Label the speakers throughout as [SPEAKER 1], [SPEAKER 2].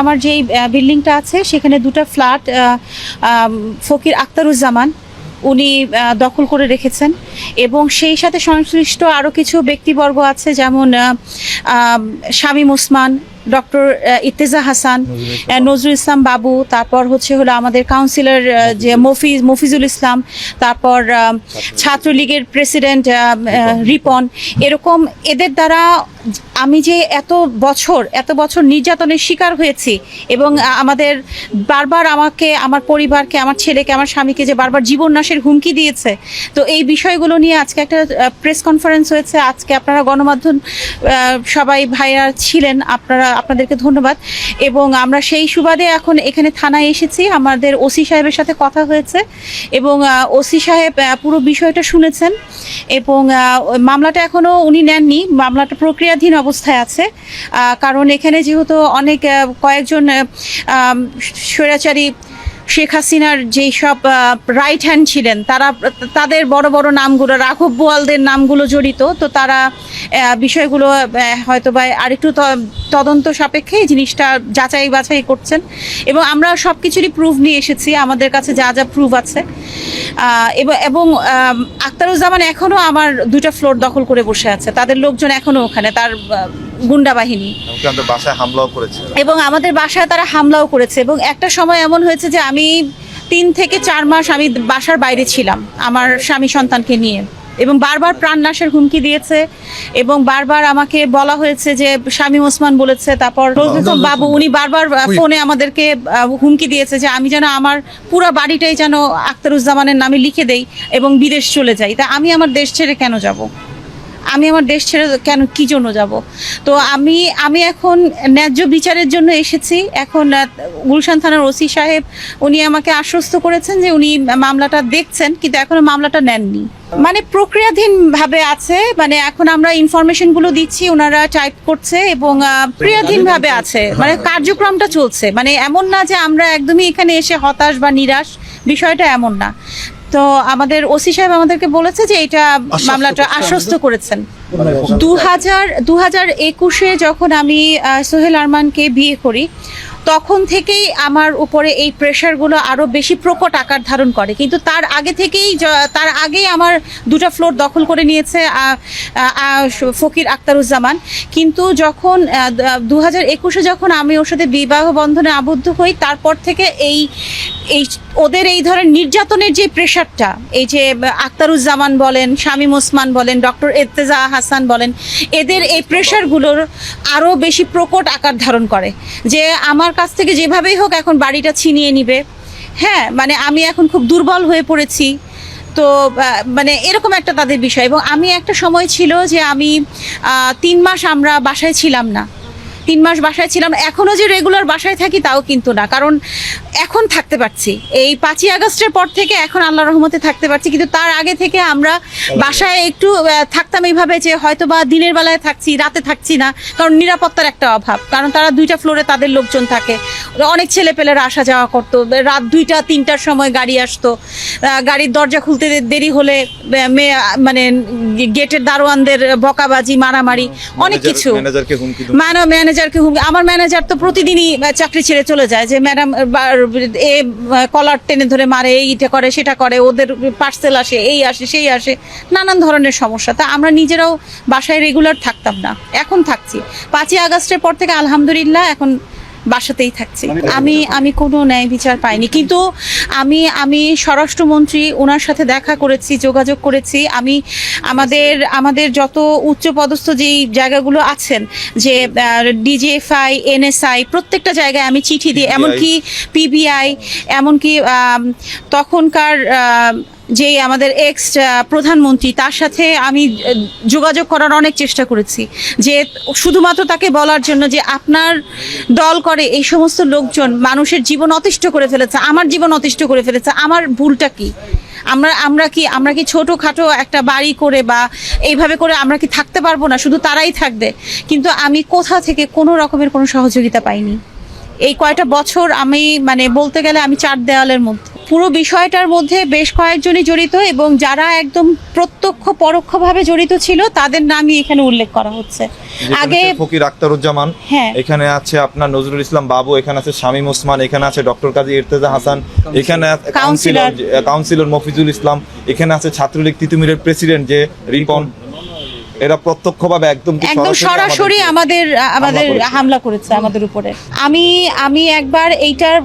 [SPEAKER 1] আমার যেই বিল্ডিংটা আছে, সেখানে দুটো ফ্ল্যাট ফকির আক্তারুজ্জামান, উনি দখল করে রেখেছেন। এবং সেই সাথে সংশ্লিষ্ট আরও কিছু ব্যক্তিবর্গ আছে, যেমন শামীম ওসমান ডক্টর ইত্তেজা হাসান নজরুল ইসলাম বাবু তারপর হচ্ছে হলো আমাদের কাউন্সিলর যে মফিজ মফিজুল ইসলাম তারপর ছাত্রলীগের প্রেসিডেন্ট রিপন। এরকম এদের দ্বারা আমি যে এত বছর এত বছর নির্যাতনের শিকার হয়েছি এবং আমাদের বারবার আমাকে আমার পরিবারকে আমার ছেলেকে আমার স্বামীকে যে বারবার জীবন নাশের হুমকি দিয়েছে তো এই বিষয়গুলো নিয়ে আজকে একটা প্রেস কনফারেন্স হয়েছে। আজকে আপনারা গণমাধ্যম সবাই ভাইয়া ছিলেন আপনারা আপনাদেরকে ধন্যবাদ। এবং আমরা সেই সুবাদে এখন এখানে থানায় এসেছি। আমাদের ওসি সাহেবের সাথে কথা হয়েছে। এবং ওসি সাহেব পুরো বিষয়টা শুনেছেন। এবং মামলাটা এখনও উনি নেননি। মামলাটা প্রক্রিয়াধীন অবস্থায় আছে। কারণ এখানে যেহেতু অনেক কয়েকজন স্বৈরাচারী শেখ হাসিনার যেই সব রাইট হ্যান্ড ছিলেন, তারা, তাদের বড় বড় নামগুলো, রাঘব বোয়ালদের নামগুলো জড়িত, তো তারা বিষয়গুলো হয়তো বা আরেকটু তদন্ত সাপেক্ষে জিনিসটা যাচাই বাছাই করছেন। এবং আমরা সব কিছুরই প্রুফ নিয়ে এসেছি, আমাদের কাছে যা যা প্রুফ আছে। এবং আখতারুজ্জামান এখনও আমার দুটো ফ্লোর দখল করে বসে আছে। তাদের লোকজন এখনও ওখানে, তার গুন্ডা বাহিনী।
[SPEAKER 2] বাসায় হামলাও করেছে।
[SPEAKER 1] এবং আমাদের বাসায় তারা হামলাও করেছে। এবং একটা সময় এমন হয়েছে যে আমি তিন থেকে চার মাস আমি বাসার বাইরে ছিলাম আমার স্বামী সন্তানকে নিয়ে। এবং বারবার প্রাণনাশের হুমকি দিয়েছে এবং বারবার আমাকে বলা হয়েছে যে স্বামী ওসমান বলেছে তারপর বাবু উনি বারবার ফোনে আমাদেরকে হুমকি দিয়েছে যে আমি যেন আমার পুরো বাড়িটাই যেন আখতারুজ্জামানের নামে লিখে দেই এবং বিদেশ চলে যাই। তা আমি আমার দেশ ছেড়ে কেন যাব? আমি আমার দেশ ছেড়ে কেন, কি জন্য যাব? তো আমি আমি এখন ন্যায্য বিচারের জন্য এসেছি। এখন গুলশান থানার ওসি সাহেব, উনি আমাকে আশ্বস্ত করেছেন যে উনি মামলাটা দেখছেন, কিন্তু এখনও মামলাটা নেননি। মানে প্রক্রিয়াধীন ভাবে আছে মানে এখন আমরা ইনফরমেশনগুলো দিচ্ছি ওনারা টাইপ করছে এবং প্রক্রিয়াধীন ভাবে আছে। মানে কার্যক্রমটা চলছে। মানে এমন না যে আমরা একদমই এখানে এসে হতাশ বা নিরাশ, বিষয়টা এমন না। তো আমাদের ওসি সাহেব আমাদেরকে বলেছে যে এটা মামলাটা আশ্বস্ত করেছেন। দু হাজার দু হাজার একুশে যখন আমি সোহেল আরমানকে বিয়ে করি তখন থেকেই আমার উপরে এই প্রেশারগুলো আরও বেশি প্রকট আকার ধারণ করে। কিন্তু তার আগে থেকেই তার আগেই আমার দুটো ফ্লোর দখল করে নিয়েছে ফকির আক্তারুজ্জামান। কিন্তু যখন দু হাজার একুশে যখন আমি ওর সাথে বিবাহ বন্ধনে আবদ্ধ হই, তারপর থেকে এই এই ওদের এই ধরনের নির্যাতনের যে প্রেশারটা এই যে আক্তারুজ্জামান বলেন, শামীম ওসমান বলেন, ডক্টর এর্তেজা হাসান বলেন, এদের এই প্রেশারগুলোর আরও বেশি প্রকট আকার ধারণ করে। যে আমার কাছ থেকে যেভাবেই হোক এখন বাড়িটা ছিনিয়ে নিবে। হ্যাঁ মানে আমি এখন খুব দুর্বল হয়ে পড়েছি। তো মানে এরকম একটা তাদের বিষয়। এবং আমি একটা সময় ছিল যে আমি তিন মাস আমরা বাসায় ছিলাম না। তিন মাস বাসায় ছিলাম। এখনও যে রেগুলার বাসায় থাকি তাও কিন্তু না। কারণ এখন থাকতে পারছি। এই পাঁচই আগস্টের পর থেকে এখন আল্লাহ রহমতে থাকতে পারছি। কিন্তু তার আগে থেকে আমরা বাসায় একটু থাকতাম এইভাবে যে হয়তো বা দিনের বেলায় থাকছি রাতে থাকছি না। কারণ নিরাপত্তার একটা অভাব। কারণ তারা দুইটা ফ্লোরে তাদের লোকজন থাকে। অনেক ছেলে পেলেরা আসা যাওয়া করতো। রাত দুইটা তিনটার সময় গাড়ি আসতো। গাড়ির দরজা খুলতে দেরি হলে মেয়ে মানে গেটের দারোয়ানদের বকাবাজি মারামারি অনেক কিছু। ম্যাডাম ম্যানেজারকে হুমকি আমার ম্যানেজার তো প্রতিদিনই চাকরি ছেড়ে চলে যায় যে ম্যাডাম এ কলার টেনে ধরে মারে এইটা করে, সেটা করে, ওদের পার্সেল আসে, এই আসে, সেই আসে। নানান ধরনের সমস্যা। তা আমরা নিজেরাও বাসায় রেগুলার থাকতাম না। এখন থাকছি। পাঁচই আগস্টের পর থেকে আলহামদুলিল্লাহ, এখন বাসাতেই থাকছি। আমি আমি কোনো ন্যায় বিচার পাইনি। কিন্তু আমি আমি স্বরাষ্ট্রমন্ত্রী ওনার সাথে দেখা করেছি যোগাযোগ করেছি। আমি আমাদের আমাদের যত উচ্চপদস্থ যেই জায়গাগুলো আছেন যে ডিজিএফআই এনএসআই প্রত্যেকটা জায়গায় আমি চিঠি দিই। এমনকি পিবিআই এমনকি তখনকার যে আমাদের এক্স প্রধানমন্ত্রী, তার সাথে আমি যোগাযোগ করার অনেক চেষ্টা করেছি। যে শুধুমাত্র তাকে বলার জন্য যে আপনার দল করে এই সমস্ত লোকজন মানুষের জীবন অতিষ্ঠ করে ফেলেছে, আমার জীবন অতিষ্ঠ করে ফেলেছে, আমার ভুলটা কি? আমরা আমরা কি আমরা কি ছোটোখাটো একটা বাড়ি করে বা এইভাবে করে আমরা কি থাকতে পারব না? শুধু তারাই থাকবে। কিন্তু আমি কোথা থেকে কোনো রকমের কোনো সহযোগিতা পাইনি। এই কয়টা বছর আমি মানে বলতে গেলে আমি চার দেওয়ালের মধ্যে। পুরো বিষয়টার মধ্যে বেশ কয়েকজনই জড়িত এবং যারা একদম প্রত্যক্ষ পরোক্ষভাবে জড়িত ছিল তাদের নামই এখানে উল্লেখ করা হচ্ছে। আগে
[SPEAKER 2] ফকির আক্তারুজ্জামান
[SPEAKER 1] হ্যাঁ।
[SPEAKER 2] এখানে আছে আপনার নজরুল ইসলাম বাবু এখানে আছে শামীম ওসমান এখানে আছে ডক্টর কাজী ইরতেজা হাসান এখানে কাউন্সিলর কাউন্সিলর মফিজুল ইসলাম এখানে আছে ছাত্রলীগ তিতুমিরের প্রেসিডেন্ট যে রিপন এরা প্রত্যক্ষ প্রত্যক্ষভাবে একদম
[SPEAKER 1] একদম সরাসরি আমাদের আমাদের হামলা করেছে? আমাদের উপরে। আমি আমি একবার এইটার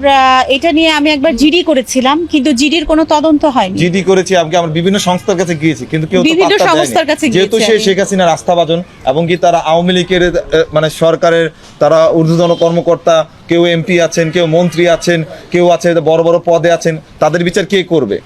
[SPEAKER 1] এটা নিয়ে আমি একবার জিডি করেছিলাম কিন্তু জিডির কোনো তদন্ত হয়নি।
[SPEAKER 2] জিডি করেছি আমি আমার বিভিন্ন সংস্থার কাছে গিয়েছি কিন্তু কেউ
[SPEAKER 1] বিভিন্ন সংস্থার কাছে
[SPEAKER 2] যেহেতু সে। শেখ হাসিনার আস্থাভাজন এবং কি তারা আওয়ামী লীগের মানে সরকারের তারা ঊর্ধ্বতন কর্মকর্তা কেউ এমপি আছেন কেউ মন্ত্রী আছেন কেউ আছে বড় বড় পদে আছেন তাদের বিচার কে করবে?